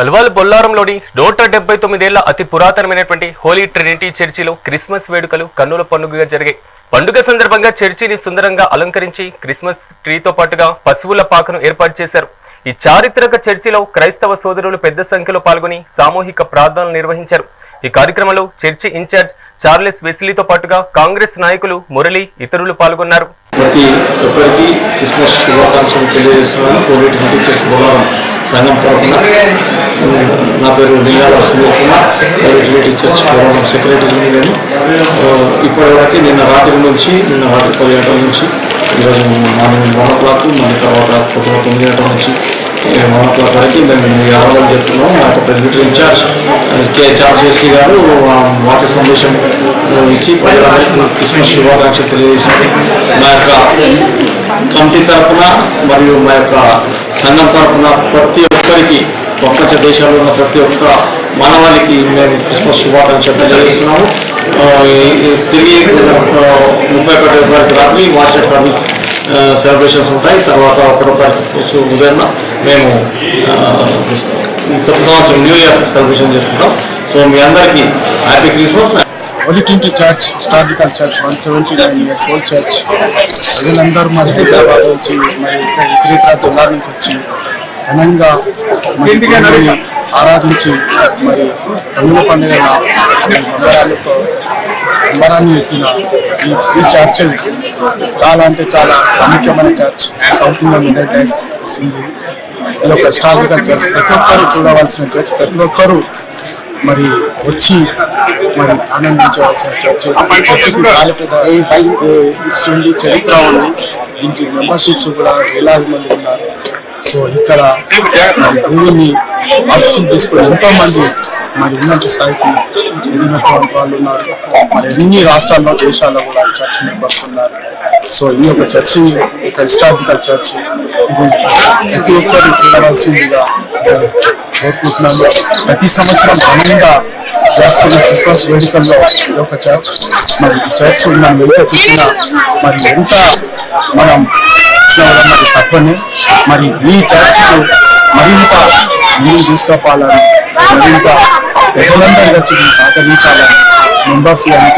అల్వాల్ బొల్లారంలోని నూట డెబ్బై తొమ్మిదేళ్ళ అతి పురాతనమైనటువంటి హోలీ ట్రినిటీ చర్చిలో క్రిస్మస్ వేడుకలు కన్నుల పండుగగా జరిగాయి. పండుగ సందర్భంగా చర్చిని సుందరంగా అలంకరించి క్రిస్మస్ ట్రీతో పాటుగా పశువుల పాకను ఏర్పాటు చేశారు. ఈ చారిత్రక చర్చిలో క్రైస్తవ సోదరులు పెద్ద సంఖ్యలో పాల్గొని సామూహిక ప్రార్థనలు నిర్వహించారు. ఈ కార్యక్రమంలో చర్చి ఇన్ఛార్జ్ చార్లెస్ వెస్లీతో పాటుగా కాంగ్రెస్ నాయకులు మురళి ఇతరులు పాల్గొన్నారు. ప్రతి క్రిస్మస్ శుభాకాంక్షలు తెలియజేస్తున్నాను. కోవిడ్ నైన్టీన్ చర్చ్ సంఘం తరఫున. నా పేరు Neelala Sunil Kumar private relative church Bolaram secretary నేను ఇప్పటివరకు నిన్న రాత్రి నుంచి నిన్న రాత్రి పది గంటల నుంచి ఈరోజు మార్నింగ్ వన్ ఓ క్లాక్ మళ్ళీ తర్వాత పొద్దున తొమ్మిది గంటల నుంచి వన్ ఓ క్లాక్ వరకు మేము మీ ఆరాధన చేస్తున్నాం. మా యొక్క president in charge K charge SC గారు వాటి సందేశం ఇచ్చి క్రిస్మస్ శుభాకాంక్షలు తెలియజేశారు. మా యొక్క కమిటీ తరఫున మరియు మా యొక్క సంఘం తరఫున ప్రతి ఒక్కరికి ప్రపంచ దేశాల్లో ఉన్న ప్రతి ఒక్క మానవాళికి మేము క్రిస్మస్ శుభాకాంక్షలు తెలియజేస్తున్నాము. తిరిగి ముప్పై ఒకటి తారీఖు రాత్రి మాస్టర్ సర్వీస్ సెలబ్రేషన్స్ ఉంటాయి. తర్వాత ఒకటో తారీఖు ఉదయం మేము కొత్త సంవత్సరం న్యూ ఇయర్ సెలబ్రేషన్ చేసుకుంటాం. సో మీ అందరికీ హ్యాపీ క్రిస్మస్ ఒలిటింటి church స్టార్జికల్ church one seventy nine years old church ప్రజలందరూ మరి హైదరాబాద్ నుంచి మరి ఇతర ఇతర జిల్లాల నుంచి వచ్చి ఘనంగా ఆరాధించి మరి కన్నుల పండుగ సంబరాలతో సంబరాన్ని ఎక్కిన ఈ- చర్చ్ చాలా అంటే చాలా ప్రాముఖ్యమైన చర్చ్ సౌత్ ఇండియన్ టైమ్స్ వస్తుంది ఇది ఒక హిస్టారికల్ చర్చ్ ప్రతి ఒక్కరు చూడవలసిన చర్చ్ ప్రతి ఒక్కరు మరి వచ్చి మరి ఆనందించవలసిన చర్చ చర్చకి చాలా పెద్ద హిస్టరీ చరిత్ర ఉంది దీనికి మెంబర్షిప్స్ కూడా వేలాది మంది ఉన్నారు సో ఇక్కడ మరి దేవుని ఆశీస్సులు తీసుకుని ఎంతో మంది మరి ఉన్నత స్థాయికి ఎదిగినటువంటి వాళ్ళు ఉన్నారు. మరి ఎన్ని రాష్ట్రాల్లో దేశాల్లో కూడా చర్చ్ మెంబర్స్ ఉన్నారు సో ఈ యొక్క చర్చి ఒక హిస్టారికల్ చర్చ్ ఇది ప్రతి ఒక్కరు చూడవలసిందిగా నేను కోరుకుంటున్నాను ప్రతి సంవత్సరం ఘనంగా జరుపుకునే క్రిస్మస్ వేడుకల్లో ఈ యొక్క చర్చ్ మరి చర్చ్ మనం ఎంత చూసినా మరి ఎంత మనం మరి తప్పని మరి ఈ చర్చ్ మరింత ముందు తీసుకుపోవాలని మరింత ప్రజలందరూ కలిసి దీన్ని సహకరించాలని మెంబర్స్ కానీ